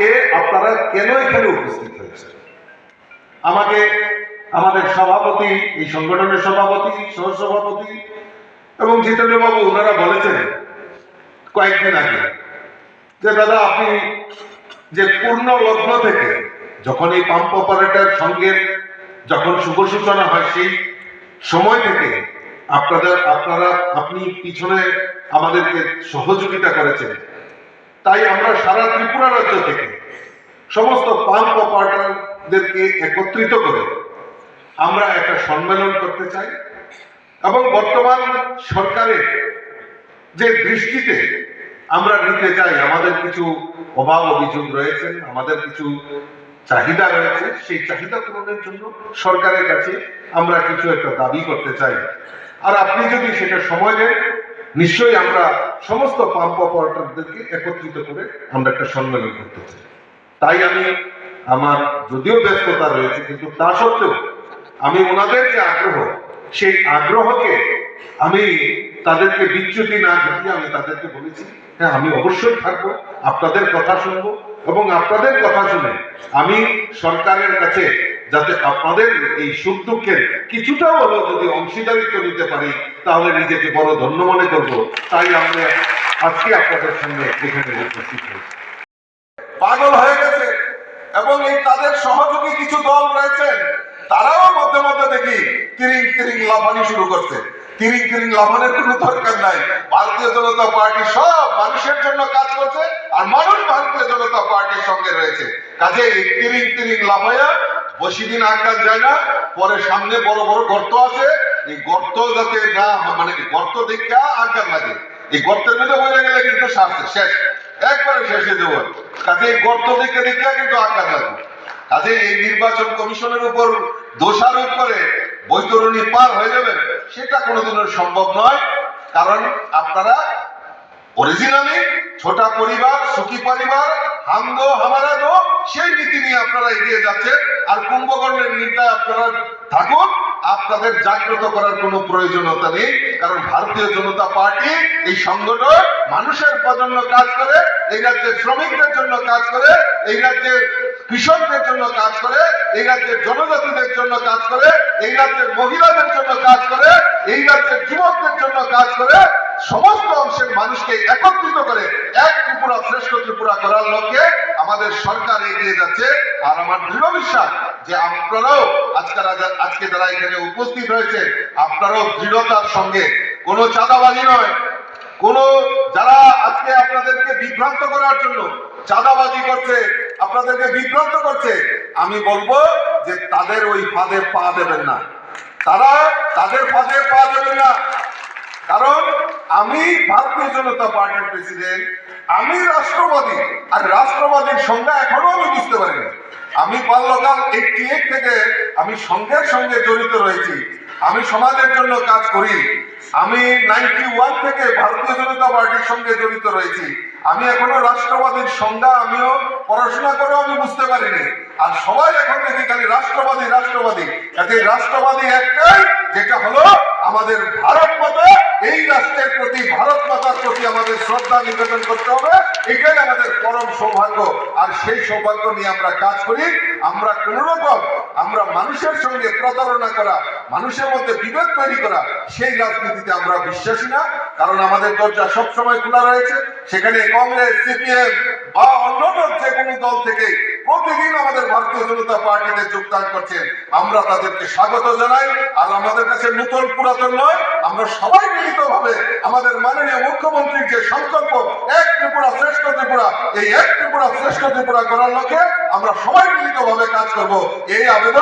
আজকে আপনারা কেন এখানে উপস্থিত হয়েছেন? আমাকে আমাদের সভাপতি, এই সংগঠনের সভাপতি, সহসভাপতি এবং জিতেন্দ্রবাবু, ওনারা বলেছেন কয়েকদিন আগে যে, দাদা, আপনি যে পূর্ণ লগ্ন থেকে যখন এই পাম্প অপারেটর সঙ্গে যখন শুভ সূচনা হয়, সেই সময় থেকে আপনাদের, আপনারা, আপনি পিছনে আমাদেরকে সহযোগিতা করেছেন। তাই আমরা সারা ত্রিপুরা রাজ্য থেকে সমস্ত পাম্প অপারেটরদেরকে একত্রিত করে আমরা একটা সম্মেলন করতে চাই এবং বর্তমান সরকারের যে দৃষ্টিতে আমরা নিতে চাই, আমাদের কিছু অভাব অভিযোগ রয়েছে, আমাদের কিছু চাহিদা রয়েছে, সেই চাহিদা পূরণের জন্য সরকারের কাছে আমরা কিছু একটা দাবি করতে চাই। আর আপনি যদি সেটা সময় দেন, নিশ্চয়ই আমরা সমস্ত পাম্প অপারেটরদেরকে একত্রিত করে আমরা একটা সম্মেলন করতে চাই। তাই আমি আমার যদিও ব্যস্ততা রয়েছে, কিন্তু তা সত্ত্বেও আমি ওনাদের যে আগ্রহ, সেই আগ্রহকে আমি তাদেরকে বিচ্যুতি না ঘটিয়ে আমি তাদেরকে বলেছি হ্যাঁ আমি অবশ্যই থাকব, আপনাদের কথা শুনব এবং আপনাদের কথা শুনে আমি সরকারের কাছে যাতে আপনাদের এই সুখ দুঃখের কিছুটা হলেও যদি অংশীদারিত্ব নিতে পারি, তাহলে নিজেকে বড় ধন্য মনে করব। তাই আমরা আজকে আপনাদের সঙ্গে এখানে উপস্থিত হয়েছি। পাগল হয়ে গেছে। এবং এই তাদের সহযোগী কিছু দল রয়েছেন তারাও মধ্যে মধ্যে দেখি তিরিং তিরিং লাফানি শুরু করছে। তিরিং তিরিং লাফানের কোনো দরকার নাই। ভারতীয় জনতা পার্টি সব মানুষের জন্য কাজ করছে, আর মানুষ ভারতীয় জনতা পার্টির সঙ্গে রয়েছে। কাজে তিরিং তিরিং লাফাইয়া বেশি দিন আটকান যায় না। পরে সামনে বড় বড় গর্ত আছে। এই গর্ত যাতে না মানে গর্ত দেখা আটকান লাগে। এই গর্তের মধ্যে বলে গেলে কিন্তু সারছে, শেষ। একবারে শেষে দেবো কাজে এই গর্ত দেখে দেখে কিন্তু আটকান লাগে। কাজে এই নির্বাচন কমিশনের উপর দোষারোপ করে বৈতরণী পার হয়ে যাবেন, সেটা কোনোদিনও সম্ভব নয়। কারণ আপনারা অরিজিনালি ছোটা পরিবার, সুখী পরিবার দো হামারা দো সেই নীতি নিয়ে আপনারা এগিয়ে যাচ্ছেন। আর কুম্ভকর্ণের নির্দায় আপনারা থাকুন, আপনাদের জাগ্রত করার কোনো প্রয়োজনীয়তা নেই, কারণ ভারতীয় জনতা পার্টি এই সংগঠন মানুষের জন্য কাজ করে, এই রাজ্যের শ্রমিকদের জন্য কাজ করে, এই রাজ্যের কৃষকদের জন্য কাজ করে, এই রাজ্যের জনজাতিদের জন্য কাজ করে, এই রাজ্যের মহিলাদের জন্য কাজ করে, এই রাজ্যের যুবকদের জন্য কাজ করে, সমস্ত অংশের মানুষকে একত্রিত করে শ্রেষ্ঠ করার লক্ষ্যে আমাদের সরকার এগিয়ে যাচ্ছে। আর আমার দৃঢ় বিশ্বাস যে আপনারাও আজকে আজকে যারা এখানে উপস্থিত হয়েছে, আপনারাও দৃঢ়তার সঙ্গে। কোনো চাঁদাবাজি নয়। কোন যারা আজকে আপনাদেরকে বিভ্রান্ত করার জন্য চাঁদাবাজি করছে, আপনাদেরকে বিভ্রান্ত করছে, আমি বলব যে তাদের ওই ফাঁদে পা দেবেন না। তারা তাদের ফাঁদে পা দেবেন না। কারণ আমি ভারতীয় জনতা পার্টির প্রেসিডেন্ট, আমি রাষ্ট্রবাদী, আর রাষ্ট্রবাদীর সংজ্ঞা এখনও আমি বুঝতে পারিনি। আমি বাল্যকাল এইটি এইট থেকে আমি সংঘের সঙ্গে জড়িত রয়েছি। আমি সমাজের জন্য কাজ করি। আমি নাইনটি ওয়ান থেকে ভারতীয় জনতা পার্টির সঙ্গে জড়িত রয়েছি। আমি এখনও রাষ্ট্রবাদীর সংজ্ঞা আমিও পড়াশোনা করেও আমি বুঝতে পারিনি। আর সবাই এখন দেখি খালি রাষ্ট্রবাদী রাষ্ট্রবাদী। রাষ্ট্রবাদী একটাই, যেটা হলো আমাদের ভারত মাতা এই রাষ্ট্রের প্রতি ভারত মাতার প্রতি আমাদের শ্রদ্ধা নিবেদন করতে হবে। এটাই আমাদের পরম সৌভাগ্য। আর সেই সৌভাগ্য নিয়ে আমরা কাজ করি। আমরা কোন রকম আমরা মানুষের সঙ্গে প্রতারণা করা, মানুষের মধ্যে বিভেদ তৈরি করা, সেই রাজনীতিতে আমরা বিশ্বাসী না। কারণ আমাদের দরজা সবসময় খোলা রয়েছে। সেখানে কংগ্রেস, সিপিএম বা অন্যান্য যে কোনো দল থেকে প্রতিদিন আমাদের ভারতীয় জনতা পার্টিতে যোগদান করছেন। আমরা তাদেরকে স্বাগত জানাই। আর আমাদের কাছে নতুন পুরাতন নয়, আমরা সবাই মিলিত ভাবে আমাদের মাননীয় মুখ্যমন্ত্রীর যে সংকল্প, এক ত্রিপুরা শ্রেষ্ঠ ত্রিপুরা, এই এক ত্রিপুরা শ্রেষ্ঠ ত্রিপুরা করার লক্ষ্যে আমরা সবাই মিলিত ভাবে কাজ করব। এই আবেদন